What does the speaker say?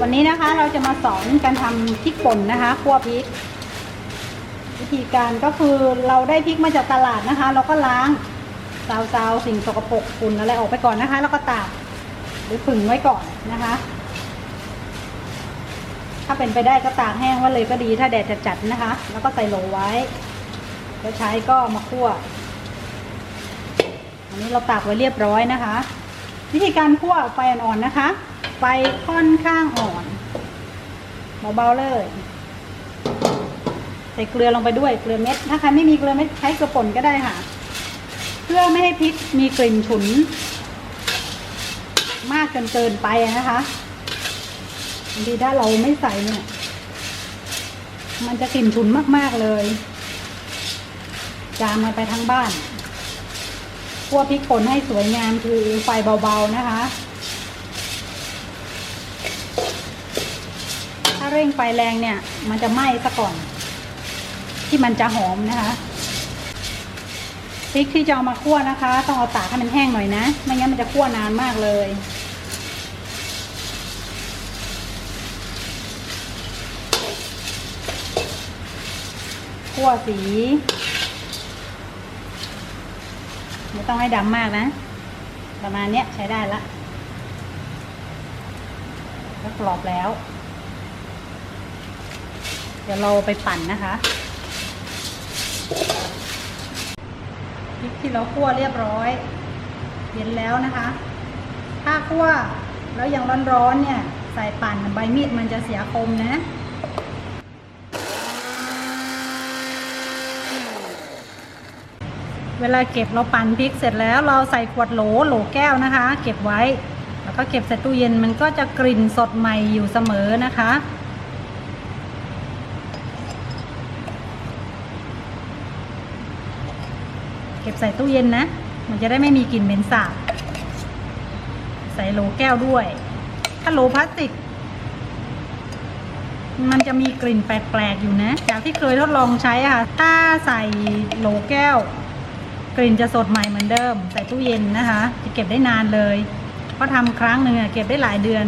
วันนี้นะคะเราจะมาสอนการทำพริกป่นนะคะคั่วพริก วิธีการก็คือเราได้พริกมาจากตลาดนะคะ เราก็ล้างซาวๆสิ่งสกปรกฝุ่นอะไรออกไปก่อนนะคะ แล้วก็ตากหรือผึ่งไว้ก่อนนะคะ ถ้าเป็นไปได้ก็ตากแห้งไว้เลยก็ดีถ้าแดดจัดๆนะคะ แล้วก็ใส่โหลไว้แล้วใช้ก็มาคั่วอันนี้เราตากไว้เรียบร้อยนะคะ วิธีการคั่วไฟอ่อนๆนะคะ ไฟค่อนข้างอ่อนเบาๆเลยใส่เกลือลงไปด้วยเกลือเม็ด ถ้าใครไม่มีเกลือเม็ดใช้เกลือป่นก็ได้ค่ะ เพื่อไม่ให้พริกมีกลิ่นฉุน มากจนเกินไปนะคะบางทีถ้าเราไม่ใส่เนี่ยมันจะกลิ่นฉุนมากๆเลย จามมันไปทั้งบ้านคั่วพริกป่นให้สวยงามคือไฟเบาๆนะคะ ถ้าเร่งไฟแรงเนี่ย มันจะไหม้ซะก่อน ที่มันจะหอมนะคะพริกที่จะเอามาคั่วนะคะ ต้องเอาตากให้มันแห้งหน่อยนะ ไม่งั้นมันจะคั่วนานมากเลย คั่วสี ไม่ต้องให้ดำมากนะ ประมาณเนี้ยใช้ได้ละ ก็กรอบแล้ว ดี๋ยวเราไปปั่นนะคะพริกที่เราคั่วเรียบร้อยเย็นแล้วนะคะ ถ้าคั่วแล้วยังร้อนๆเนี่ย ใส่ปั่นใบมีดมันจะเสียคมนะเวลาเก็บเราปั่นพริกเสร็จแล้วเราใส่ขวดโหลโหลแก้วนะคะ เก็บไว้ แล้วก็เก็บใส่ตู้เย็นมันก็จะกลิ่นสดใหม่อยู่เสมอนะคะ เก็บใส่ตู้เย็นนะ มันจะได้ไม่มีกลิ่นเหม็นสาบ ใส่โหลแก้วด้วย ถ้าโหลพลาสติก มันจะมีกลิ่นแปลกๆอยู่นะ จากที่เคยทดลองใช้อะค่ะ ถ้าใส่โหลแก้ว กลิ่นจะสดใหม่เหมือนเดิม ใส่ตู้เย็นนะคะ จะเก็บได้นานเลย เพราะทำครั้งหนึ่งอะเก็บได้หลายเดือน